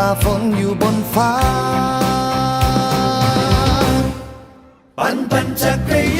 ฝ่าฝนอยู่บนฟ้า ปั่นปั่นจักรยาน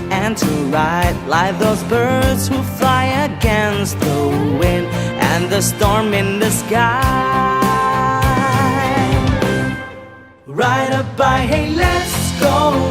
and to ride like those birds who fly against the wind and the storm in the sky. Ride a bike, hey, let's go.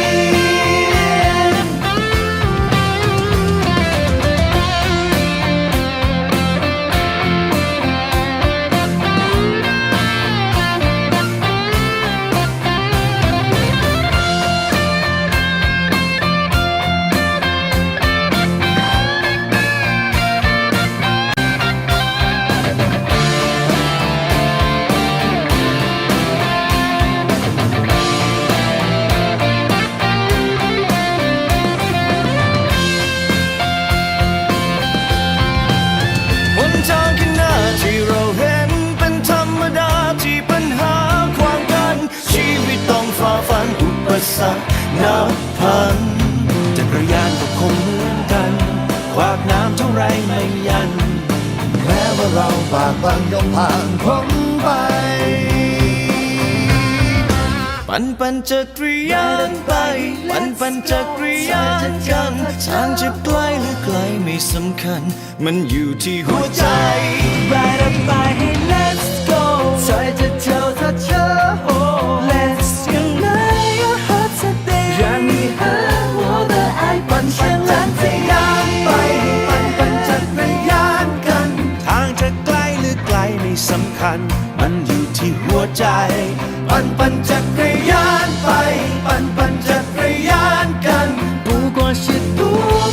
สักนับพันจักรยานก็คงเหมือนกันควากน้ำเท่าไรไม่ยัน แม้ว่าเราบากบางยอมผ่านพ้นไป ปันปันจักรยานไปปันปันจักรยานกันทางจะไกลหรือไกลไม่สำคัญ มันอยู่ที่หัวใจ Ride up by hey let's go ใจจะเท่าถ้าเธอ มันอยู่ที่หัวใจ ปั่นปั่นจักรยานไป ปั่นปั่นจักรยานกัน不过是多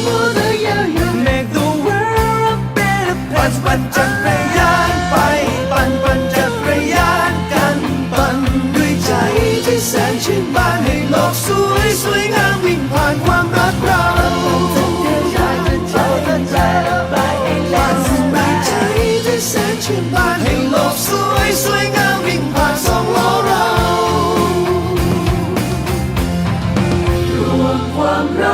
么的遥远 Make the world a better place ปั่นปั่นจักรยานไป ปั่นปั่นจักรยานกัน ปั่นด้วยใจที่แสนชื่นบานให้โลกสวยสวยงามวิ่งผ่านความรักเราฉันบ้าน from